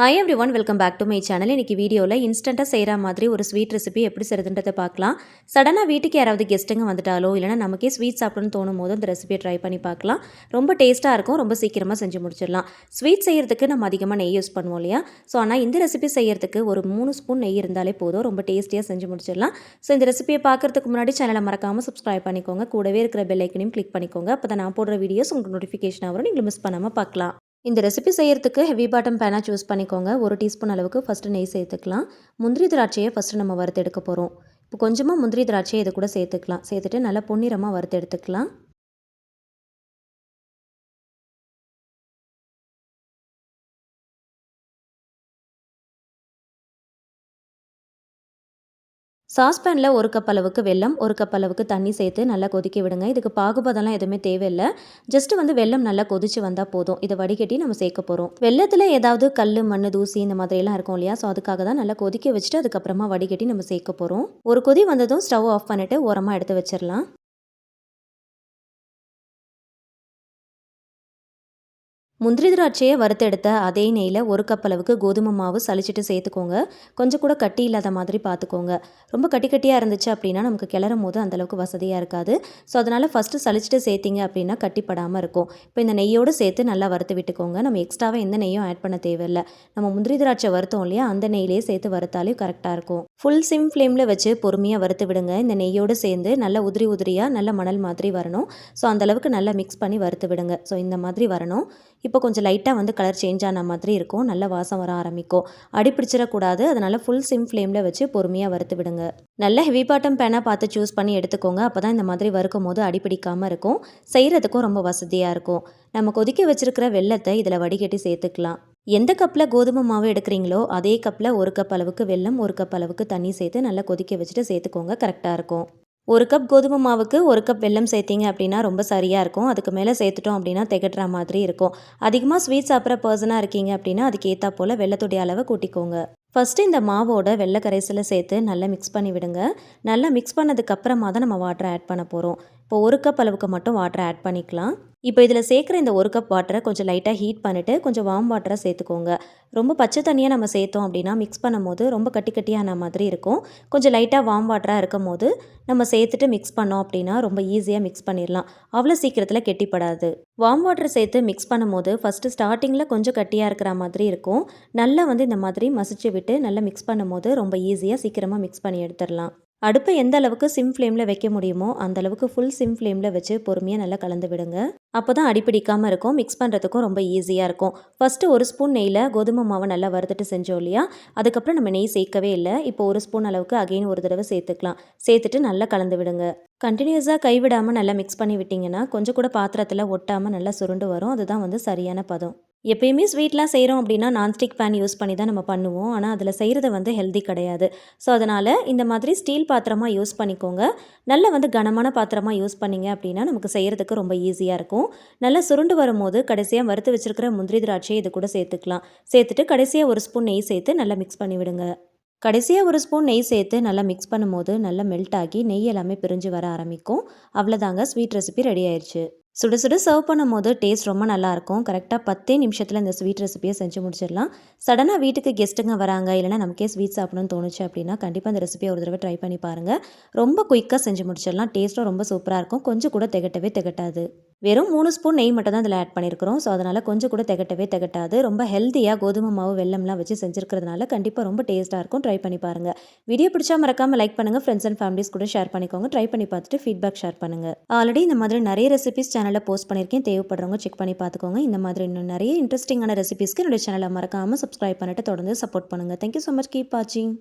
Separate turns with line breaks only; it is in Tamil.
Hi every one welcome back to my channel இன்னைக்கு வீடியோவில் இன்ஸ்டண்ட்டாக செய்கிற மாதிரி ஒரு ஸ்வீட் ரெசிபி எப்படி செய்கிறதுன்றதை பார்க்கலாம். சடனாக வீட்டுக்கு யாராவது கெஸ்ட்டுங்க வந்துட்டாலோ இல்லைனா நமக்கே ஸ்வீட் சாப்பிடணும்னு தோணும் போது அந்த ரெசிபியை ட்ரை பண்ணி பார்க்கலாம். ரொம்ப டேஸ்ட்டாக இருக்கும் ரொம்ப சீக்கிரமாக செஞ்சு முடிச்சிடலாம். ஸ்வீட் செய்கிறதுக்கு நம்ம அதிகமாக நெய் யூஸ் பண்ணுவோம் இல்லையா? ஸோ ஆனால் இந்த ரெசிபி செய்கிறதுக்கு ஒரு மூணு ஸ்பூன் நெய் இருந்தாலே போதும் ரொம்ப டேஸ்டியாக செஞ்சு முடிச்சிடலாம். ஸோ இந்த ரெசிபியை பார்க்குறதுக்கு முன்னாடி சேனலை மறக்காமல் சப்ஸ்கிரைப் பண்ணிக்கோங்க. கூடவே இருக்கிற பெல் ஐக்கனையும் கிளிக் பண்ணிக்கோங்க. அப்போ தான் நான் போடுற வீடியோஸ் உங்களுக்கு நோட்டிஃபிகேஷன் வரும். நீங்கள் மிஸ் பண்ணாமல் பார்க்கலாம். இந்த ரெசிபி செய்கிறதுக்கு ஹெவி பாட்டம் பேனாக சூஸ் பண்ணிக்கோங்க. ஒரு டீஸ்பூன் அளவுக்கு ஃபஸ்ட்டு நெய் சேர்த்துக்கலாம். முந்திரி திராட்சையை ஃபஸ்ட்டு நம்ம வறுத்து எடுக்க போகிறோம் இப்போ கொஞ்சமாக முந்திரி திராட்சையை இது கூட சேர்த்துக்கலாம். சேர்த்துட்டு நல்லா பொன்னிறமாக வறுத்து எடுத்துக்கலாம். சாஸ்பேனில் ஒரு கப் அளவுக்கு வெல்லம் ஒரு கப் அளவுக்கு தண்ணி சேர்த்து நல்லா கொதிக்க விடுங்க. இதுக்கு பாகுபதெல்லாம் எதுவுமே தேவையில்லை. ஜஸ்ட் வந்து வெல்லம் நல்லா கொதிச்சு வந்தால் போதும். இதை வடிகட்டி நம்ம சேர்க்க போகிறோம் வெள்ளத்தில் ஏதாவது கல் மண் தூசி இந்த மாதிரிலாம் இருக்கும் இல்லையா? ஸோ அதுக்காக தான் நல்லா கொதிக்க வச்சுட்டு அதுக்கப்புறமா வடிகட்டி நம்ம சேர்க்க போகிறோம் ஒரு கொதி வந்ததும் ஸ்டவ் ஆஃப் பண்ணிவிட்டு உரமாக எடுத்து வச்சிடலாம். முந்திரி திராட்சையை வறுத்தெடுத்த அதே நெய்யில் ஒரு கப் அளவுக்கு கோதுமை மாவு சளிச்சிட்டு சேர்த்துக்கோங்க. கொஞ்சம் கூட கட்டி இல்லாத மாதிரி பார்த்துக்கோங்க. ரொம்ப கட்டி கட்டியாக இருந்துச்சு அப்படின்னா நமக்கு கிளறும் போது அந்தளவுக்கு வசதியாக இருக்காது. ஸோ அதனால் ஃபஸ்ட்டு சளிச்சிட்டு சேர்த்திங்க அப்படின்னா கட்டிப்படாமல் இருக்கும். இப்போ இந்த நெய்யோடு சேர்த்து நல்லா வறுத்து விட்டுக்கோங்க. நம்ம எக்ஸ்ட்ராவாக எந்த நெய்யும் ஆட் பண்ண தேவையில்லை. நம்ம முந்திரி திராட்சை வறுத்தோம் இல்லையா அந்த நெய்லேயே சேர்த்து வறுத்தாலே கரெக்டாக இருக்கும். ஃபுல் சிம் ஃப்ளேமில் வச்சு பொறுமையாக வறுத்து விடுங்க. இந்த நெய்யோடு சேர்ந்து நல்லா உதிரி உதிரியாக நல்ல மணல் மாதிரி வரணும். ஸோ அந்தளவுக்கு நல்லா மிக்ஸ் பண்ணி வறுத்து விடுங்க. ஸோ இந்த மாதிரி வரணும். இப்போ கொஞ்சம் லைட்டாக வந்து கலர் சேஞ்ச் ஆன மாதிரி இருக்கும். நல்ல வாசம் வர ஆரம்பிக்கும். அடி பிடிச்சிடக்கூடாது. அதனால் ஃபுல் சிம் ஃப்ளேமில் வச்சு பொறுமையாக வறுத்து விடுங்க. நல்ல ஹெவி பாட்டம் பேனாக பார்த்து சூஸ் பண்ணி எடுத்துக்கோங்க. அப்போ தான் இந்த மாதிரி வறுக்கும் போது அடி பிடிக்காமல் இருக்கும். செய்கிறதுக்கும் ரொம்ப வசதியாக இருக்கும். நம்ம கொதிக்க வச்சுருக்கிற வெள்ளத்தை இதில் வடிகட்டி சேர்த்துக்கலாம். எந்த கப்பில் கோதுமை மாவு எடுக்கிறீங்களோ அதே கப்பில் ஒரு கப் அளவுக்கு வெல்லம் ஒரு கப் அளவுக்கு தண்ணி சேர்த்து நல்லா கொதிக்க வச்சுட்டு சேர்த்துக்கோங்க. கரெக்டாக இருக்கும். ஒரு கப் கோதுமை மாவுக்கு ஒரு கப் வெல்லம் சேர்த்திங்க அப்படின்னா ரொம்ப சரியாக இருக்கும். அதுக்கு மேலே சேர்த்துட்டோம் அப்படின்னா திகட்டுற மாதிரி இருக்கும். அதிகமாக ஸ்வீட் சாப்பிட்ற பர்சனாக இருக்கீங்க அப்படின்னா அதுக்கு ஏற்றா போல் வெள்ளத்துடைய அளவை கூட்டிக்கோங்க. ஃபஸ்ட்டு இந்த மாவோட வெள்ளை கரைசலை சேர்த்து நல்லா மிக்ஸ் பண்ணி விடுங்க. நல்லா மிக்ஸ் பண்ணதுக்கப்புறமா தான் நம்ம வாட்டரை ஆட் பண்ண போகிறோம் இப்போ ஒரு கப் அளவுக்கு மட்டும் வாட்டரை ஆட் பண்ணிக்கலாம். இப்போ இதில் சேர்க்குற இந்த ஒரு கப் வாட்டரை கொஞ்சம் லைட்டாக ஹீட் பண்ணிவிட்டு கொஞ்சம் வார்ம் வாட்டரை சேர்த்துக்கோங்க. ரொம்ப பச்சை தண்ணியாக நம்ம சேர்த்தோம் அப்படின்னா மிக்ஸ் பண்ணும் போது ரொம்ப கட்டி கட்டியான மாதிரி இருக்கும். கொஞ்சம் லைட்டாக வார்ம் வாட்டராக இருக்கும் போது நம்ம சேர்த்துட்டு மிக்ஸ் பண்ணோம் அப்படின்னா ரொம்ப ஈஸியாக மிக்ஸ் பண்ணிடலாம். அவ்வளோ சீக்கிரத்தில் கெட்டிப்படாது. வார்ம் வாட்டர் சேர்த்து மிக்ஸ் பண்ணும்போது ஃபஸ்ட்டு ஸ்டார்டிங்கில் கொஞ்சம் கட்டியாக இருக்கிற மாதிரி இருக்கும். நல்லா வந்து இந்த மாதிரி மசிச்சு விட்டு நல்லா மிக்ஸ் பண்ணும்போது ரொம்ப ஈஸியாக சீக்கிரமாக மிக்ஸ் பண்ணி எடுத்துடலாம். அடுப்பை எந்த அளவுக்கு சிம் ஃப்ளேமில் வைக்க முடியுமோ அந்த அளவுக்கு ஃபுல் சிம் ஃப்ளேமில் வச்சு பொறுமையாக நல்லா கலந்து விடுங்க. அப்போ தான் அடிப்பிடிக்காமல் இருக்கும் மிக்ஸ் பண்ணுறதுக்கும் ரொம்ப ஈஸியாக இருக்கும். ஃபஸ்ட்டு ஒரு ஸ்பூன் நெய்யில் கோதுமை மாவை நல்லா வறுத்துட்டு செஞ்சோம் இல்லையா? அதுக்கப்புறம் நம்ம நெய் சேர்க்கவே இல்லை. இப்போ ஒரு ஸ்பூன் அளவுக்கு அகைன் ஒரு தடவை சேர்த்துக்கலாம். சேர்த்துட்டு நல்லா கலந்து விடுங்க. கண்டினியூஸாக கைவிடாமல் நல்லா மிக்ஸ் பண்ணி விட்டிங்கன்னா கொஞ்சம் கூட பாத்திரத்தில் ஒட்டாமல் நல்லா சுருண்டு வரும். அதுதான் வந்து சரியான பதம். எப்பயுமே ஸ்வீட்லாம் செய்கிறோம் அப்படின்னா நான்ஸ்டிக் பேன் யூஸ் பண்ணி தான் நம்ம பண்ணுவோம். ஆனால் அதில் செய்கிறது வந்து ஹெல்தி கிடையாது. ஸோ அதனால் இந்த மாதிரி ஸ்டீல் பாத்திரமாக யூஸ் பண்ணிக்கோங்க. நல்ல வந்து கனமான பாத்திரமாக யூஸ் பண்ணிங்க அப்படின்னா நமக்கு செய்கிறதுக்கு ரொம்ப ஈஸியாக இருக்கும். நல்லா சுருண்டு வரும்போது கடைசியாக வறுத்து வச்சுருக்கிற முந்திரி திராட்சையை இது கூட சேர்த்துக்கலாம். சேர்த்துட்டு கடைசியாக ஒரு ஸ்பூன் நெய் சேர்த்து நல்லா மிக்ஸ் பண்ணி விடுங்க. கடைசியாக ஒரு ஸ்பூன் நெய் சேர்த்து நல்லா மிக்ஸ் பண்ணும்போது நல்லா மெல்ட் ஆகி நெய் எல்லாமே பிரிஞ்சு வர ஆரம்பிக்கும். அவ்வளோதாங்க ஸ்வீட் ரெசிபி ரெடி ஆயிடுச்சு சுட சுட சர்வ் பண்ணும் போது டேஸ்ட் ரொம்ப நல்லாயிருக்கும். கரெக்டாக பத்தே நிமிஷத்தில் இந்த ஸ்வீட் ரெசிபியை செஞ்சு முடிச்சிடலாம். சடனாக வீட்டுக்கு கெஸ்ட்டுங்க வராங்க இல்லைனா நமக்கே ஸ்வீட் சாப்பிடணும்னு தோணுச்சு அப்படின்னா கண்டிப்பாக இந்த ரெசிபியை ஒரு தடவை ட்ரை பண்ணி பாருங்கள் ரொம்ப குயிக்காக செஞ்சு முடிச்சிடலாம். டேஸ்ட்டும் ரொம்ப சூப்பராக இருக்கும். கொஞ்சம் கூட திகட்டவே திகட்டாது. வெறும் மூணு ஸ்பூன் நெய் மட்டும் தான் இதில் ஆட் பண்ணியிருக்கிறோம் ஸோ அதனால் கொஞ்சம் கூட திகட்டவே திகட்டாது. ரொம்ப ஹெல்த்தியாக கோதுமை மாவு வெள்ளம்லாம் வச்சு செஞ்சுருக்கிறதுனால கண்டிப்பாக ரொம்ப டேஸ்ட்டாக இருக்கும். ட்ரை பண்ணி பாருங்கள் வீடியோ பிடிச்சா மறக்காமல் லைக் பண்ணுங்கள் ஃப்ரெண்ட்ஸ் அண்ட் ஃபேமிலிஸ் கூட ஷேர் பண்ணிக்கோங்க. ட்ரை பண்ணி பார்த்துட்டு ஃபீட்பேக் ஷேர் பண்ணுங்கள் ஆல்ரெடி இந்த மாதிரி நிறைய ரெசிபிஸ் சேனலில் போஸ்ட் பண்ணியிருக்கேன் தேவைப்படுறவங்க செக் பண்ணி பார்த்துக்கோங்க. இந்த மாதிரி இன்னும் நிறைய இன்ட்ரெஸ்டிங்கான ரெசிபிஸ்க்கு என்னுடைய சேனலை மறக்காமல் சப்ஸ்கிரைப் பண்ணிட்டு தொடர்ந்து சப்போர்ட் பண்ணுங்கள் தேங்க்யூ ஸோ மச் கீப் வாட்சிங்